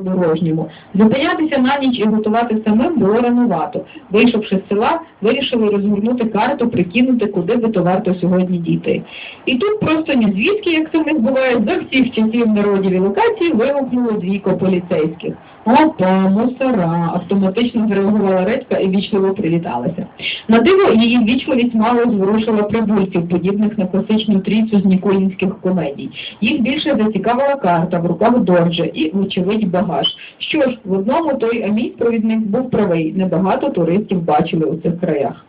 дорожньому. Зупинятися на ніч і готувати самим було ранувато. Вийшовши з села, вирішили розгорнути карту, прикинути, куди би то варто сьогодні дійти. І тут просто ні звідки, як це в них буває, за всіх часів народів і локацій вигукнуло двійко поліцейських. Опа, мусора, автоматично зреагувала редька і вічливо привіталася. На диво її вічливість мало зворушила прибульців, подібних на класичну трійцю з ніколінських комедій. Їх більше зацікавила карта в руках Дорджа і, вочевидь, багаж. Що ж, в одному той амісь провідник був правий, небагато туристів бачили у цих краях.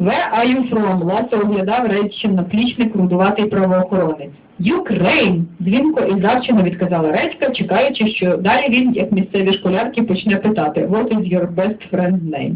You from? Ласо оглядав речі наплічник рудуватий правоохоронець. Ukraine! Дзвінко і завчено відказала Редька, чекаючи, що далі він, як місцеві школярки, почне питати What is your best friend's name?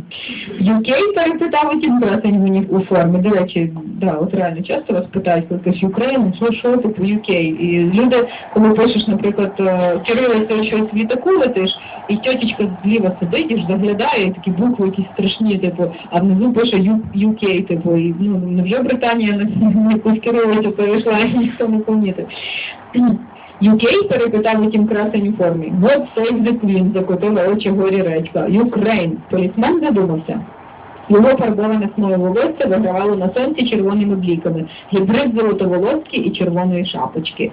UK перепитав утім красень мені у формі. До речі, да, от реально часто вас питають, коли кажуть Україна, що, що типу UK? І люди, коли пишеш, наприклад, е, кирилицею щось в летиш, і тьотечка зліва сидить і ж заглядає, і такі букви якісь страшні, типу, а внизу пише UK, типу, і ну, невже Британія на на якусь кирилицю перейшла, і ніхто не помітив. UK перепитав утім красень у формі. God save the Queen, закотила очі горі речка. Ukraine. Полісмен задумався. Його фарбоване смоле волосся вигравало на сонці червоними бліками, гібрид золотоволоски і червоної шапочки.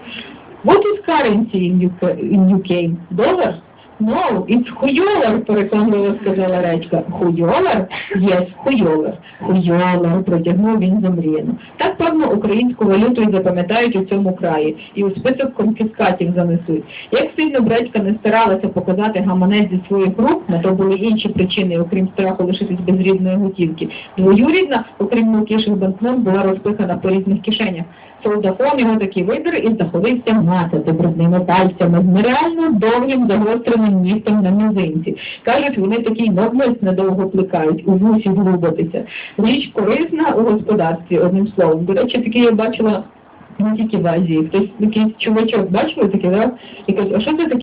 What is currency in UK? In UK? Долар? No, it's хуйолар, переконливо сказала речка. Хуйолар? Yes, хуйолар. Хуйолар, протягнув він замріяно. Так, певно, українську валюту і запам'ятають у цьому краї, і у список конфіскатів занесуть. Як сильно братька не старалася показати гаманець зі своїх рук, на то були інші причини, окрім страху лишитись без рідної готівки. Двоюрідна, окрім мілкіших банкнот, була розпихана по різних кишенях. Солдафон його таки видер і заходився мацати брудними пальцями з нереально довгим загостреним містом на мізинці. Кажуть, вони такий навмис недовго плекають, у вусі глубатися. Річ корисна у господарстві, одним словом. До речі, таке я бачила не тільки в Азії. Хтось якийсь чувачок бачили таке, да? І каже, а що це таке?